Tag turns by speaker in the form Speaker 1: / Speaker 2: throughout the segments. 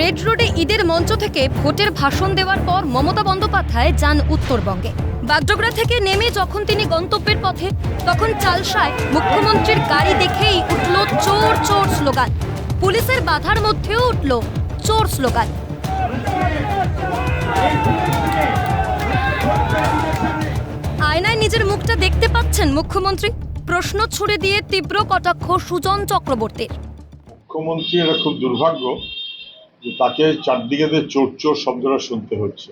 Speaker 1: Red রোডে ঈদের মঞ্চ থেকে ভোটের ভাষণ দেওয়ার পর মমতা বন্দ্যোপাধ্যায় যান উত্তরবঙ্গে। বাগডোগরা থেকে নেমে যখন তিনি গন্তব্যের পথে, তখন চালসায় মুখ্যমন্ত্রীর গাড়ি দেখেই উঠল চোর চোর স্লোগান। পুলিশের বাধার মধ্যেও উঠল চোর স্লোগান। আয়নায় নিজের মুখটা দেখতে পাচ্ছেন মুখ্যমন্ত্রী। প্রশ্ন ছুড়ে দিয়ে তীব্র কটাক্ষ সুজন চক্রবর্তীর।
Speaker 2: মুখ্যমন্ত্রী, এটা খুব দুর্ভাগ্য যে তাকে চারদিকে চোর চোর শব্দটা শুনতে হচ্ছে।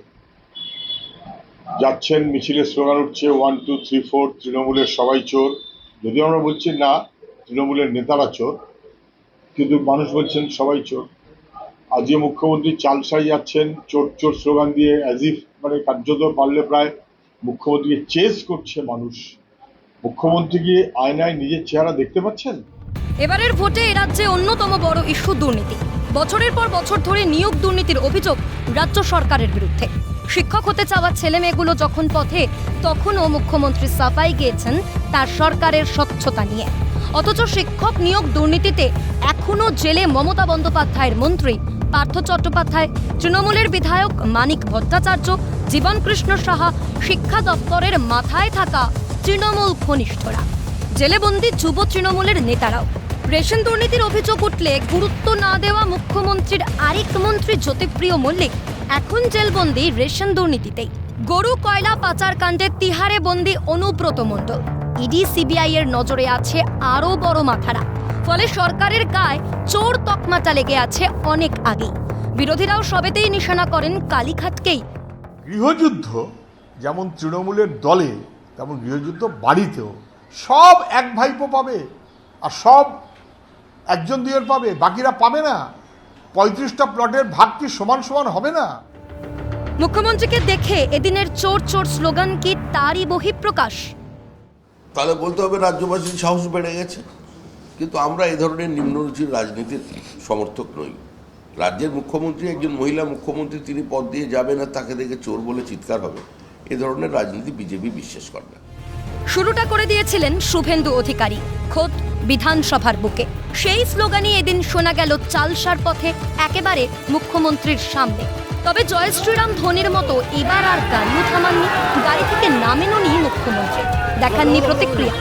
Speaker 2: যাচ্ছেন, মিছিলে স্লোগান উঠছে ওয়ান টু থ্রি ফোর তৃণমূলের সবাই চোর। যদিও আমরা বলছি না, তৃণমূলের নেতারা চোর, কিন্তু মানুষ বলছেন সবাই চোর। আজকে মুখ্যমন্ত্রী চালসাই যাচ্ছেন, চোর চোর স্লোগান দিয়ে অ্যাজ ইফ মানে কার্যত পারলে প্রায় মুখ্যমন্ত্রীকে চেস করছে মানুষ। মুখ্যমন্ত্রী কি আয়নায় নিজের চেহারা দেখতে পাচ্ছেন?
Speaker 1: এবারের ভোটে এ রাজ্যে অন্যতম বড় ইস্যু দুর্নীতি। বছরের পর বছর ধরে নিয়োগ দুর্নীতির অভিযোগ রাজ্য সরকারের বিরুদ্ধে। শিক্ষক হতে চাওয়া ছেলে মেয়েগুলো যখন পথে, তখনও মুখ্যমন্ত্রী সাফাই গিয়েছেন তার সরকারের স্বচ্ছতা নিয়ে। অথচ শিক্ষক নিয়োগ দুর্নীতিতে এখনও জেলে মমতা বন্দ্যোপাধ্যায়ের মন্ত্রী পার্থ চট্টোপাধ্যায়, তৃণমূলের বিধায়ক মানিক ভট্টাচার্য জীবন কৃষ্ণ সাহা, শিক্ষা দপ্তরের মাথায় থাকা তৃণমূল ঘনিষ্ঠরা। জেলেবন্দি যুব তৃণমূলের নেতারাও। রেশন দুর্নীতির অভিযোগ উঠলে গুরুত্ব না দেওয়া মুখ্যমন্ত্রীর আরেক মন্ত্রী জ্যোতিপ্রিয় মল্লিক এখন জেলবন্দি রেশন দুর্নীতিতেই। গরু, কয়লা পাচার কাণ্ডে তিহারে বন্দি অনুব্রত মণ্ডল। ইডি, সিবিআই এর নজরে আছে আরও বড় মাথারা। ফলে সরকারের গায়ে চোর তকমাটা লেগে আছে অনেক আগে বিরোধীরাও সবেতেই নিশানা করেন কালীঘাটকেই।
Speaker 3: গৃহযুদ্ধ যেমন তৃণমূলের দলে তেমন গৃহযুদ্ধ বাড়িতেও। সব এক ভাইপো পাবে আর সব একজন দুজন পাবে বাকিরা পাবে না। পঁয়ত্রিশটা প্লটের ভাগ কি সমান সমান হবে না?
Speaker 1: মুখ্যমন্ত্রীকে দেখে এদিনের চোর চোর স্লোগান কি তারই বহিঃপ্রকাশ?
Speaker 4: তাহলে বলতে হবে রাজ্যবাসীর সাহস বেড়ে গেছে। কিন্তু আমরা এই ধরনের নিম্নরুচির রাজনীতির সমর্থক নই। রাজ্যের মুখ্যমন্ত্রী একজন মহিলা মুখ্যমন্ত্রী তিনি পদ দিয়ে যাবেন আর তাকে দেখে চোর বলে চিৎকার হবে। এ ধরনের রাজনীতি বিজেপি বিশ্বাস করে না
Speaker 1: শুরুটা করে দিয়েছিলেন শুভেন্দু অধিকারী, খোদ বিধানসভার বুকে। সেই স্লোগানই এদিন শোনা গেল চালসার পথে একেবারে মুখ্যমন্ত্রীর সামনে। তবে জয় শ্রীরাম ধোনির মতো এবার আর গাড়িও থামাননি, গাড়ি থেকে নামেননি মুখ্যমন্ত্রী। দেখাননি প্রতিক্রিয়া।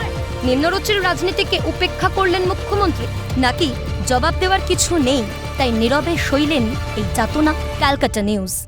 Speaker 1: নিম্নরুচির রাজনীতিকে উপেক্ষা করলেন মুখ্যমন্ত্রী। নাকি জবাব দেওয়ার কিছু নেই, তাই নীরবে সইলেন এই যাতনা, ক্যালকাটা নিউজ।